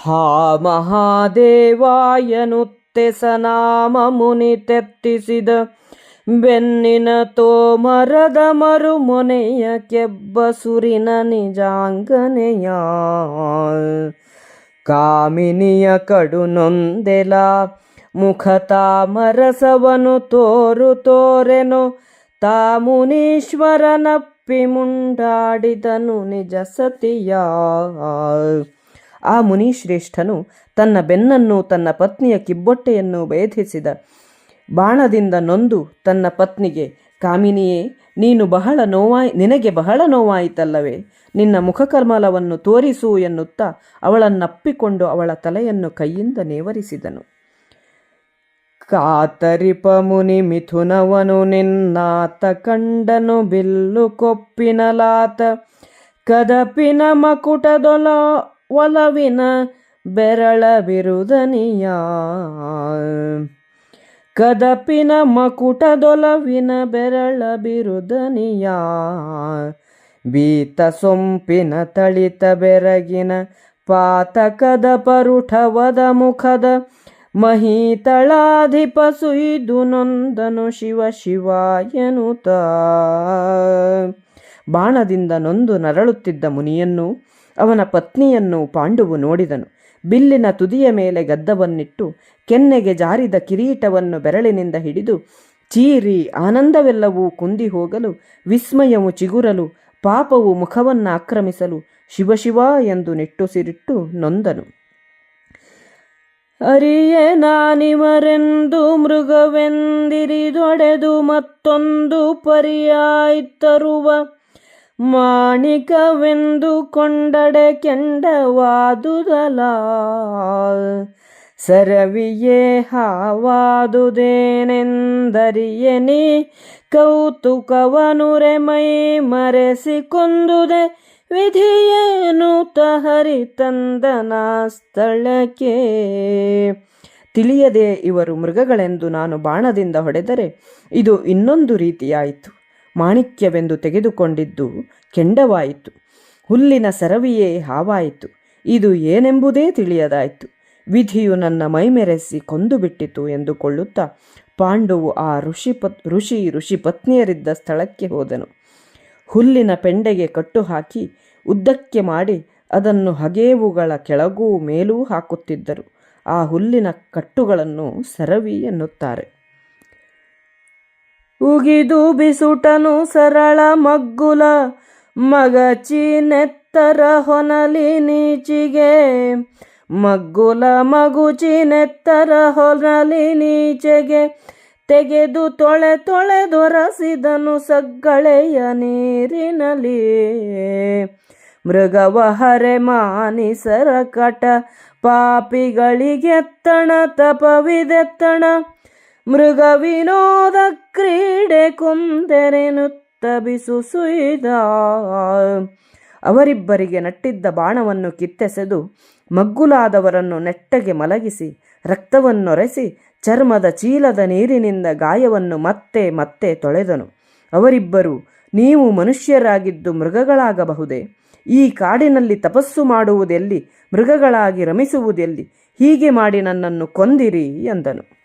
ಹಾ ಮಹಾದೇವಾಯನುತ್ತೆ ಸನಾಮ ಮುನಿ ತೆತ್ತಿಸಿದ ಬೆನ್ನಿನ ತೋಮರದ ಮರುಮೊನೆಯ ಕೆಬ್ಬಸುರಿನ ನಿಜಾಂಗನೆಯ ಕಾಮಿನಿಯ ಕಡು ನೊಂದೆಲ ಮುಖ ಮರಸವನು ತೋರು ತೋರೆನು ತಾ ಮುನೀಶ್ವರನಪ್ಪಿ ಮುಂಡಾಡಿದನು ನಿಜ ಸತಿಯ ಆ ಮುನಿಶ್ರೇಷ್ಠನು ತನ್ನ ಬೆನ್ನನ್ನು ತನ್ನ ಪತ್ನಿಯ ಕಿಬ್ಬೊಟ್ಟೆಯನ್ನು ಭೇದಿಸಿದ. ಬಾಣದಿಂದ ನೊಂದು ತನ್ನ ಪತ್ನಿಗೆ, ಕಾಮಿನಿಯೇ, ನೀನು ಬಹಳ ನೋವಾಯ್, ನಿನಗೆ ಬಹಳ ನೋವಾಯಿತಲ್ಲವೇ? ನಿನ್ನ ಮುಖಕರ್ಮಲವನ್ನು ತೋರಿಸು ಎನ್ನುತ್ತಾ ಅವಳನ್ನಪ್ಪಿಕೊಂಡು ಅವಳ ತಲೆಯನ್ನು ಕೈಯಿಂದ ನೇವರಿಸಿದನು. ಕಾತರಿಪ ಮುನಿ ಮಿಥುನವನು ನಿನ್ನಾತ ಕಂಡನು ಬಿಲ್ಲು ಕೊಪ್ಪಿನಲಾತ. ಕದಪಿನ ಮಕುಟದೊಲ ಒಲವಿನ ಬೆರಳ ಬಿರುದನಿಯ. ಕದಪಿನ ಮಕುಟದೊಲವಿನ ಬೆರಳ ಬಿರುದನಿಯ. ಬೀತ ಸೊಂಪಿನ ತಳಿತ ಬೆರಗಿನ ಪಾತಕದ ಪರುಠವದ ಮುಖದ ಮಹೀತಳಾಧಿಪ ಸುಯ್ದು ನೊಂದನು ಶಿವ ಶಿವ ಎನ್ನುತ್ತ ಬಾಣದಿಂದ ನೊಂದು ನರಳುತ್ತಿದ್ದ ಮುನಿಯನ್ನು, ಅವನ ಪತ್ನಿಯನ್ನು ಪಾಂಡುವು ನೋಡಿದನು. ಬಿಲ್ಲಿನ ತುದಿಯ ಮೇಲೆ ಗದ್ದವನ್ನಿಟ್ಟು ಕೆನ್ನೆಗೆ ಜಾರಿದ ಕಿರೀಟವನ್ನು ಬೆರಳಿನಿಂದ ಹಿಡಿದು ಚೀರಿ ಆನಂದವೆಲ್ಲವೂ ಕುಂದಿ ಹೋಗಲು, ವಿಸ್ಮಯವು ಚಿಗುರಲು, ಪಾಪವು ಮುಖವನ್ನು ಆಕ್ರಮಿಸಲು ಶಿವಶಿವ ಎಂದು ನಿಟ್ಟುಸಿರಿಟ್ಟು ನೊಂದನು. ಅರಿಯ ನಾನಿವರೆಂದು ಮೃಗವೆಂದಿರಿದೊಡೆದು ಮತ್ತೊಂದು ಪರ್ಯಾಯ್ತರುವ ಮಾಣಿಕವೆಂದು ಕೊಂಡಡೆ ಕೆಂಡವಾದುದಲ ಸರವಿಯೇ ಹಾವಾದುದೇನೆಂದರಿಯನಿ ಕೌತುಕವನುರೆ ಮೈ ಮರೆಸಿಕೊಂದುದೆ ವಿಧಿಯೇನು ತಹರಿ ತಂದನ ಸ್ಥಳಕ್ಕೆ. ತಿಳಿಯದೆ ಇವರು ಮೃಗಗಳೆಂದು ನಾನು ಬಾಣದಿಂದ ಹೊಡೆದರೆ ಇದು ಇನ್ನೊಂದು ರೀತಿಯಾಯಿತು. ಮಾಣಿಕ್ಯವೆಂದು ತೆಗೆದುಕೊಂಡಿದ್ದು ಕೆಂಡವಾಯಿತು. ಹುಲ್ಲಿನ ಸರವಿಯೇ ಹಾವಾಯಿತು. ಇದು ಏನೆಂಬುದೇ ತಿಳಿಯದಾಯಿತು. ವಿಧಿಯು ನನ್ನ ಮೈಮೆರೆಸಿ ಕೊಂದು ಬಿಟ್ಟಿತು ಎಂದುಕೊಳ್ಳುತ್ತಾ ಪಾಂಡುವು ಆ ಋಷಿ ಪತ್, ಋಷಿ ಋಷಿ ಪತ್ನಿಯರಿದ್ದ ಸ್ಥಳಕ್ಕೆ ಹೋದನು. ಹುಲ್ಲಿನ ಪೆಂಡೆಗೆ ಕಟ್ಟು ಹಾಕಿ ಉದ್ದಕ್ಕೆ ಮಾಡಿ ಅದನ್ನು ಹಗೇವುಗಳ ಕೆಳಗೂ ಮೇಲೂ ಹಾಕುತ್ತಿದ್ದರು. ಆ ಹುಲ್ಲಿನ ಕಟ್ಟುಗಳನ್ನು ಸರವಿ ಎನ್ನುತ್ತಾರೆ. ಉಗಿದು ಬಿಸುಟನು ಸರಳ ಮಗ್ಗುಲ. ಮಗಚಿ ನೆತ್ತರ ಹೊನಲಿ ನೀಚಿಗೆ. ಮಗ್ಗುಲ ಮಗುಚಿ ನೆತ್ತರ ಹೊನಲಿ ನೀಚೆಗೆ. ತೆಗೆದು ತೊಳೆ ತೊಳೆ ದೊರಸಿದನು ಸಗ್ಗಳೆಯ ನೀರಿನಲ್ಲಿ ಮೃಗವ ಹರೆ ಮಾನಿಸರ ಕಟ. ಪಾಪಿಗಳಿಗೆತ್ತಣ ತಪವಿದೆತ್ತಣ. ಮೃಗ ವಿನೋದ ಕ್ರೀಡೆ ಕುಂದೆರೆನುತ್ತ ಬಿಸು ಸುಯ್ದ. ಅವರಿಬ್ಬರಿಗೆ ನಟ್ಟಿದ್ದ ಬಾಣವನ್ನು ಕಿತ್ತೆಸೆದು ಮಗ್ಗುಲಾದವರನ್ನು ನೆಟ್ಟಗೆ ಮಲಗಿಸಿ, ರಕ್ತವನ್ನೊರೆಸಿ ಚರ್ಮದ ಚೀಲದ ನೀರಿನಿಂದ ಗಾಯವನ್ನು ಮತ್ತೆ ಮತ್ತೆ ತೊಳೆದನು. ಅವರಿಬ್ಬರು, ನೀವು ಮನುಷ್ಯರಾಗಿದ್ದು ಮೃಗಗಳಾಗಬಹುದೇ? ಈ ಕಾಡಿನಲ್ಲಿ ತಪಸ್ಸು ಮಾಡುವುದೆಲ್ಲಿ? ಮೃಗಗಳಾಗಿ ರಮಿಸುವುದೆಲ್ಲಿ? ಹೀಗೆ ಮಾಡಿ ನನ್ನನ್ನು ಕೊಂದಿರಿ ಎಂದನು.